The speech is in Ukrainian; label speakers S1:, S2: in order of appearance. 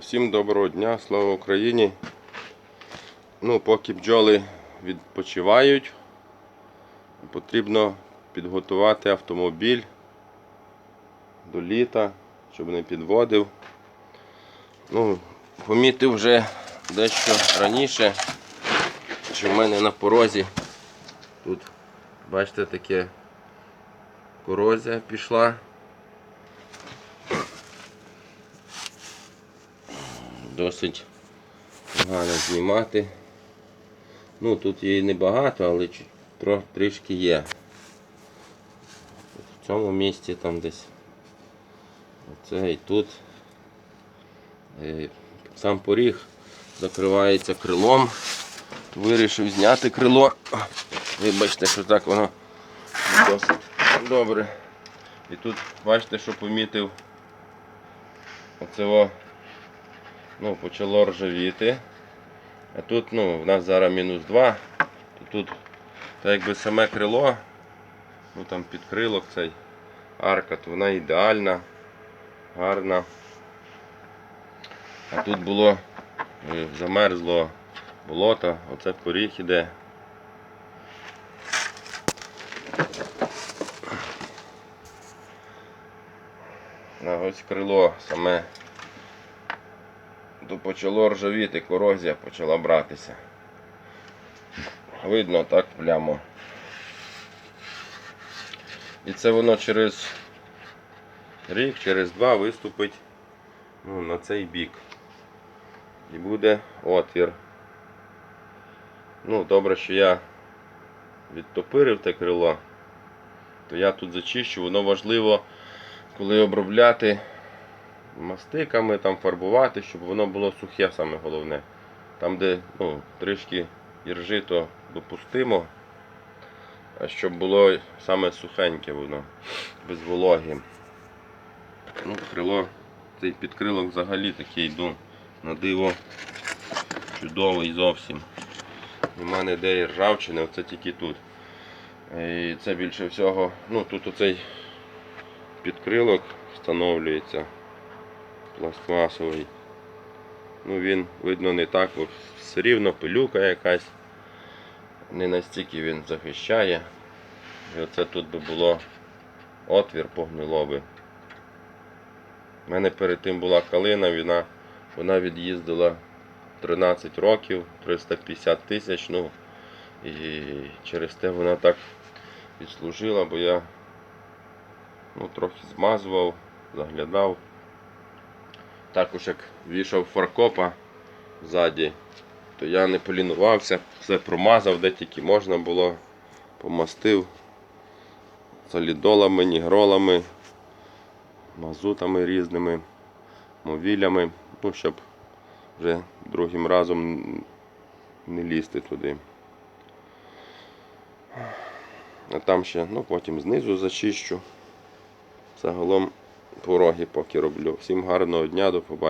S1: Всім доброго дня, слава Україні. Ну, поки бджоли відпочивають, потрібно підготувати автомобіль до літа, щоб не підводив. Ну, помітив вже дещо раніше, що в мене на порозі тут, бачите, таке корозія пішла. Досить погано знімати. Ну, тут її небагато, але трішки є. В цьому місці там десь. Оце і тут. Е, Сам поріг закривається крилом. Вирішив зняти крило. Вибачте, що так воно досить добре. І тут бачите, що помітив. Оце о, ну, почало ржавіти. А тут ну, в нас зараз мінус 2. То тут так якби саме крило, ну там підкрилок цей арка, то вона ідеальна, гарна. А тут було е, замерзло болото, оце поріг іде. А ось крило саме то почало ржавіти, корозія почала братися. Видно так прямо. І це воно через рік, через два виступить ну, на цей бік. І буде отвір. Ну, добре, що я відтопирив те крило, то я тут зачищу, воно важливо, коли обробляти мастиками, там фарбувати, щоб воно було сухе саме головне. Там, де ну, трішки іржи, то допустимо, а щоб було саме сухеньке воно, без вологи. Ну, крило, цей підкрилок взагалі такий ну, на диво чудовий зовсім. Нема ніде і ржавчини, оце тільки тут. І це більше всього, ну тут оцей підкрилок встановлюється пластмасовий. Ну він, видно, не так, бо все рівно пилюка якась. Не настільки він захищає. І оце тут би було отвір погнило би. У мене перед тим була калина, вона, вона від'їздила 13 років, 350 тисяч. Ну, і через те вона так відслужила, бо я ну, трохи змазував, заглядав. Також як вішав фаркопа ззаді, то я не полінувався, все промазав, де тільки можна було, помастив солідолами, нігролами, мазутами різними, мовілями, ну, щоб вже другим разом не лізти туди. А там ще, ну потім знизу зачищу. Загалом пороги поки роблю. Всім гарного дня, до побачення.